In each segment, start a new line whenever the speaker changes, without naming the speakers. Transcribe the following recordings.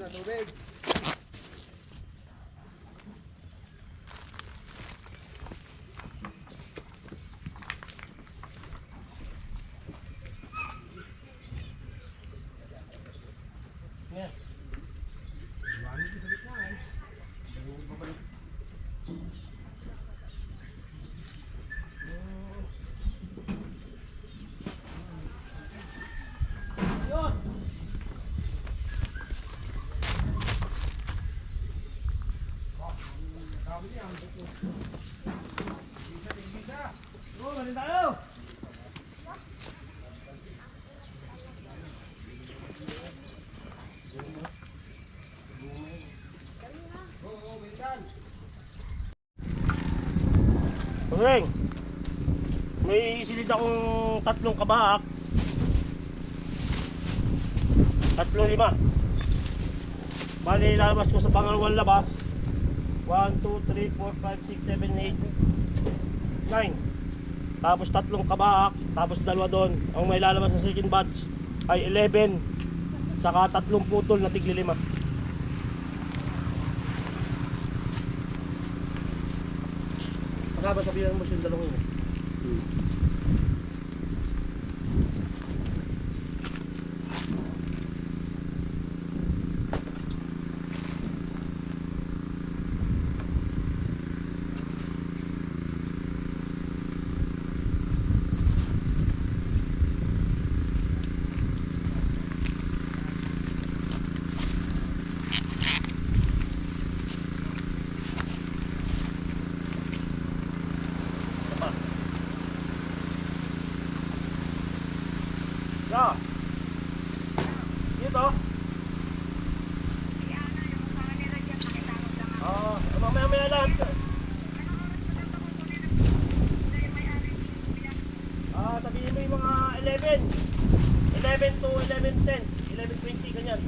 na tubig.
Pageng, may silid akong tatlong kabahak. Tatlo lima. Bali, lalabas ko sa pangalawang labas. 1, 2, 3, 4, 5, 6, 7, 8, 9. Tapos tatlong kabahak, tapos dalawa doon. Ang may lalabas sa second batch ay 11. Saka tatlong putol na tigli lima. Saka ba sabihan mo siya dalawang yun? Ya. Dito. Oo, mamaya maya lang. Ah, sabihin mo yung mga 11. 11 to 11.10. 11.20, ganyan.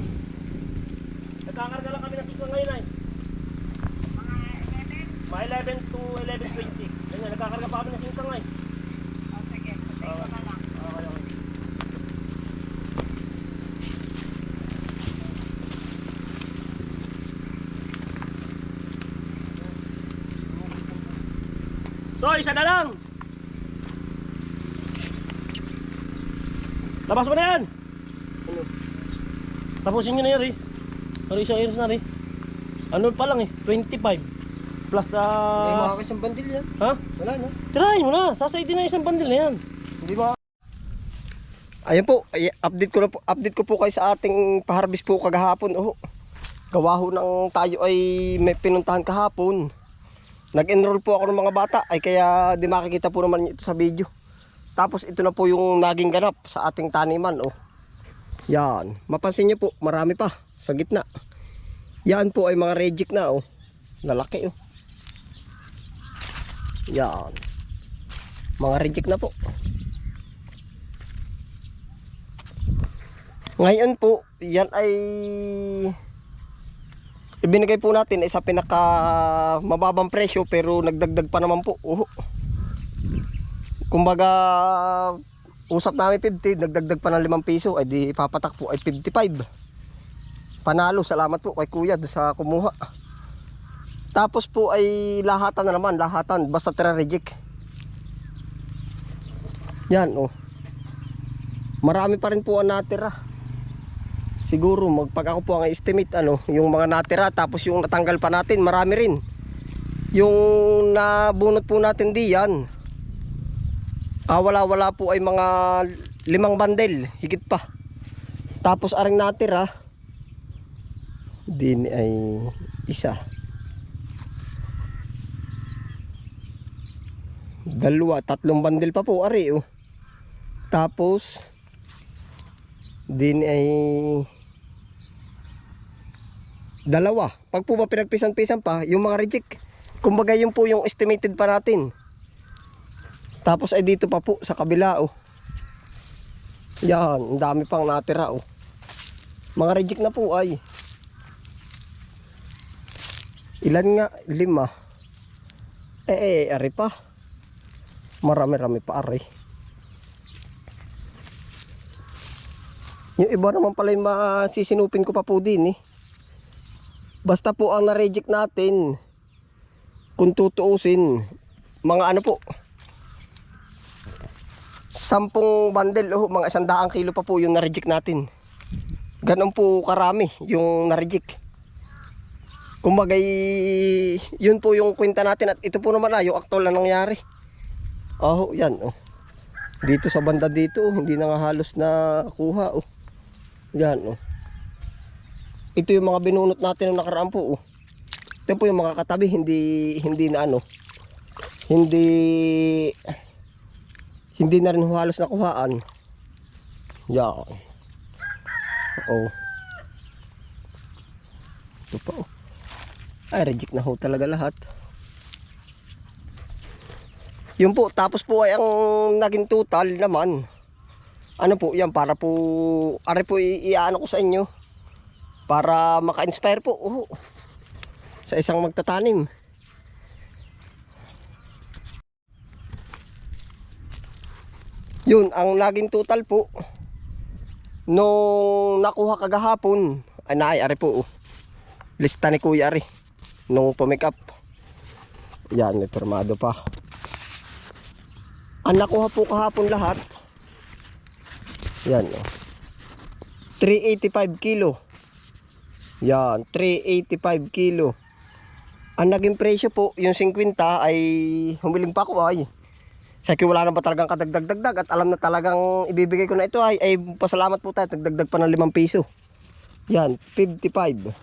Nagkakarga lang kami ng sikwa ngayon ay. Mga 11 to 11.20. Ganyan, nagkakarga pa kami ng sikwa ngayon. To, isa na lang. Labas mo na yan. Ano? Tapusin nyo na yan, Ri. Ano isang iris na, Ri? Ano pa lang eh, 25. Plus, ah...
makakis ang bandil yan.
ha?
Wala no?
Tirahin mo na. Sasaydi na isang bandil na yan.
Hindi ba? Ayan po, ay, update ko na po, update ko po kayo sa ating paharbis po kagahapon. Oh. Gawa ho ng tayo ay may pinuntahan kahapon. Nag-enroll po ako ng mga bata ay kaya di makikita po naman ito sa video. Tapos ito na po yung naging ganap sa ating taniman. Oh. Yan. Mapansin niyo po, marami pa sa gitna. Yan po ay mga reject na. Oh. Lalaki. Oh. Yan. Mga reject na po. Ngayon po, yan ay ibinigay po natin ay sa pinaka mababang presyo pero nagdagdag pa naman po. Oh. Kumbaga usap namin 50, nagdagdag pa ng 5 piso ay di ipapatak po ay 55. Panalo, salamat po kay Kuya sa kumuha. Tapos po ay lahatan na naman, lahatan basta tira. Yan oh. Marami pa rin po ang natira. Siguro magpag ako po ang estimate ano, yung mga natira tapos yung natanggal pa natin, marami rin. Yung nabunot po natin diyan. Ah, wala wala po ay mga limang bandel, higit pa. Tapos aring natira din ay isa. Dalawa, tatlong bandel pa po, ari oh. Tapos din ay dalawa. Pag po ba pinagpisan-pisan pa, yung mga reject, kumbaga yun po yung estimated pa natin. Tapos ay dito pa po sa kabila oh. Yan, ang dami pang natira oh. Mga reject na po ay. Ilan nga? Lima. Eh, eh, ari pa. Marami-rami pa ari. Yung iba naman pala yung masisinupin ko pa po din eh. Basta po ang na-reject natin, kung tutuusin, mga ano po, sampung bundle, oh, mga isandaang kilo pa po yung na-reject natin. Ganon po karami yung na-reject. Kumbagay, yun po yung kwenta natin at ito po naman ah, yung actual na nangyari. Oh, yan oh. Dito sa banda dito, oh, hindi na nga halos na kuha oh. Yan oh. Ito yung mga binunot natin ng nakaraan po oh. Ito po yung mga katabi, hindi hindi na ano. Hindi hindi na rin halos nakuhaan. Yan. Oh. Ito pa. Ay, reject na ho talaga lahat. Yun po, tapos po ay ang naging total naman. Ano po yan, para po, are po i- iano ko sa inyo. Para maka-inspire po. Oh, sa isang magtatanim. Yun, ang naging total po. Nung nakuha kagahapon, ay naay, are po. Oh. Lista ni Kuya Ari. Nung pumick up. Yan, may permado pa. Ang nakuha po kahapon lahat. Yan. Oh. 385 kilo. Yan, 385 kilo. Ang naging presyo po, yung 50 ay humiling pa ako ay. Sa wala na ba talagang kadagdag-dagdag at alam na talagang ibibigay ko na ito ay, ay pasalamat po tayo, dagdag pa ng 5 piso. Yan, 55.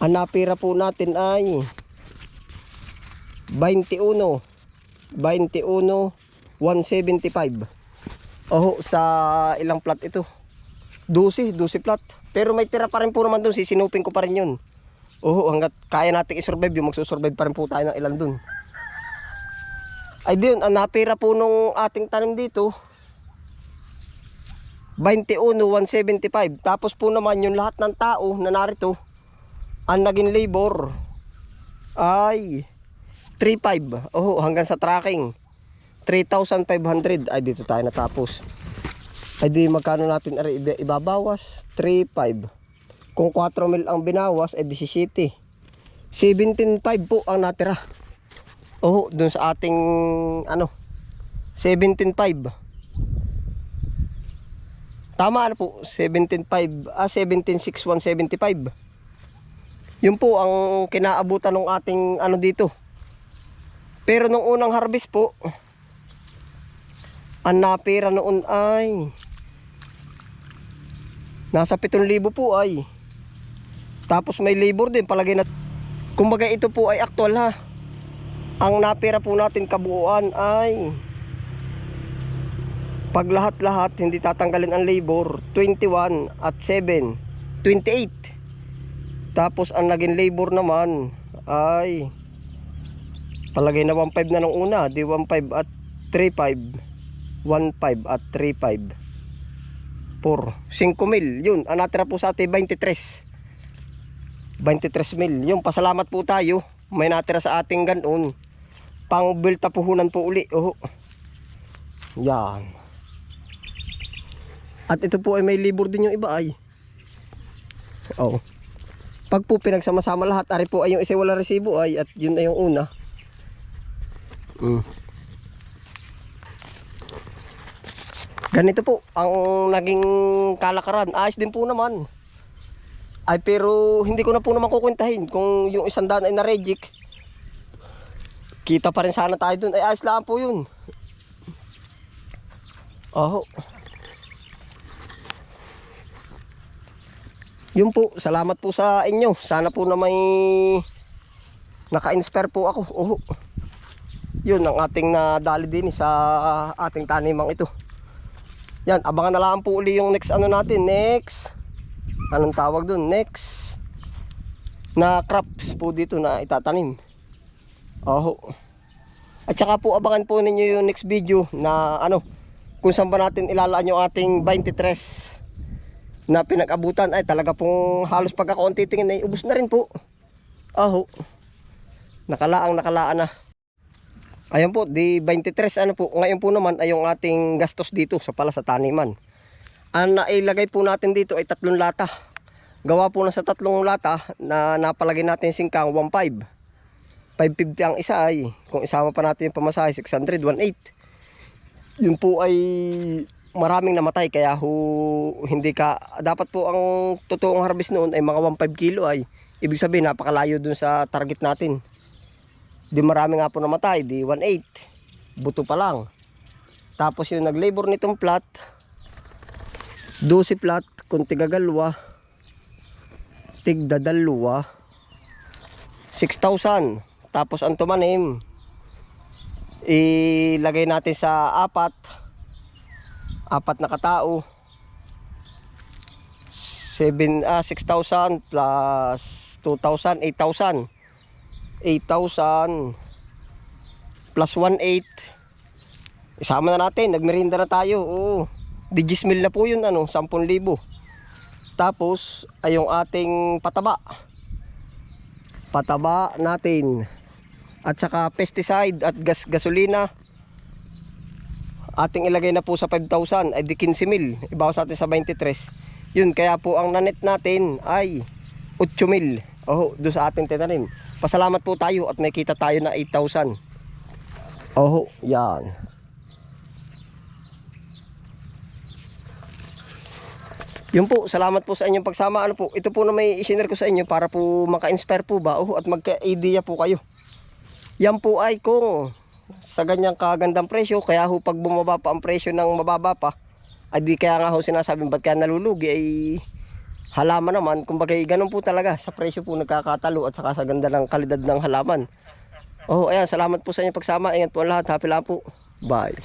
Ang napira po natin ay 21. 21, 175. Oho, sa ilang plat ito? 12, 12 plat. Pero may tira pa rin po naman doon, sisinupin ko pa rin yun. Oho, hanggat kaya natin i-survive yung magsusurvive pa rin po tayo ng ilan doon. Ay diyon, ang napira po nung ating tanim dito, 21, 175. Tapos po naman yung lahat ng tao na narito, ang naging labor ay 3.5. Oh, hanggang sa tracking. 3,500. Ay, dito tayo natapos. Ay, di magkano natin ari iba- ibabawas? 3.5. Kung 4 mil ang binawas, ay 17. 17.5 po ang natira. Oh, dun sa ating ano 17.5. Tama ano po, 17.5, ah 17.6175. Yun po ang kinaabutan ng ating ano dito. Pero nung unang harvest po, ang napira noon ay nasa 7,000 po ay. Tapos may labor din palagay na. Kumbaga ito po ay actual ha. Ang napira po natin kabuuan ay pag lahat-lahat hindi tatanggalin ang labor 21 at 7 28 tapos ang naging labor naman ay palagay na 1.5 na nung una di 1.5 at 3.5 1.5 at 3.5 4 5 mil yun ang natira po sa atin 23 23 mil yun pasalamat po tayo may natira sa ating ganon pang build puhunan po uli oh. yan at ito po ay may libur din yung iba ay. Oh. Pag po pinagsama-sama lahat, ari po ay yung isa wala resibo ay at yun ay yung una. Mm. Ganito po ang naging kalakaran. Ayos din po naman. Ay pero hindi ko na po naman kukwentahin kung yung isang daan ay na-reject. Kita pa rin sana tayo dun. Ay ayos lang po yun. Oh. Yun po, salamat po sa inyo. Sana po na may naka-inspire po ako. Oh. Yun ang ating nadali din sa ating tanimang ito. Yan, abangan na lang po uli yung next ano natin. Next. Anong tawag dun? Next. Na crops po dito na itatanim. Oh. At saka po abangan po ninyo yung next video na ano kung saan ba natin ilalaan yung ating 23 na pinag-abutan ay talaga pong halos pagkakaunti tingin ay ubos na rin po. Aho. Nakalaang nakalaan na. Ayun po, di 23 ano po. Ngayon po naman ay yung ating gastos dito sa pala sa taniman. Ang nailagay po natin dito ay tatlong lata. gawa po na sa tatlong lata na napalagay natin singkang 1.5. 550 ang isa ay kung isama pa natin yung pamasahe 600, 1.8. Yun po ay maraming namatay kaya ho hindi ka dapat po ang totoong harvest noon ay mga 1.5 kilo ay ibig sabihin napakalayo dun sa target natin. Di marami nga po namatay, di 1.8. Buto pa lang. Tapos yung nag-labor nitong plat, 12 plat, kung tigagalwa, tigdadalwa, 6,000. Tapos ang tumanim, ilagay natin sa apat, apat na katao, 7, ah, 6,000 plus 2,000, 8,000. 8,000 plus 1,8. Isama na natin, nagmerinda na tayo. Oo. Digis mil na po yun, ano, 10,000. Tapos, ay yung ating pataba. Pataba natin. At saka pesticide at gas gasolina. Ating ilagay na po sa 5,000 ay di 15,000. Ibawas natin sa 23. Yun, kaya po ang nanet natin ay 8,000. Oh, doon sa ating tinanim. Pasalamat po tayo at may kita tayo na 8,000. Oh, yan. Yun po, salamat po sa inyong pagsama. Ano po, ito po na may isinare ko sa inyo para po maka-inspire po ba oh, at magka-idea po kayo. Yan po ay kung sa ganyang kagandang presyo, kaya ho pag bumaba pa ang presyo ng mababa pa, ay di kaya nga ho sinasabi ba't kaya nalulugi ay halaman naman, kumbaga ganun po talaga sa presyo po nagkakatalo at saka sa ganda ng kalidad ng halaman. Oh, ayan, salamat po sa inyong pagsama. Ingat po lahat. Happy lang po. Bye.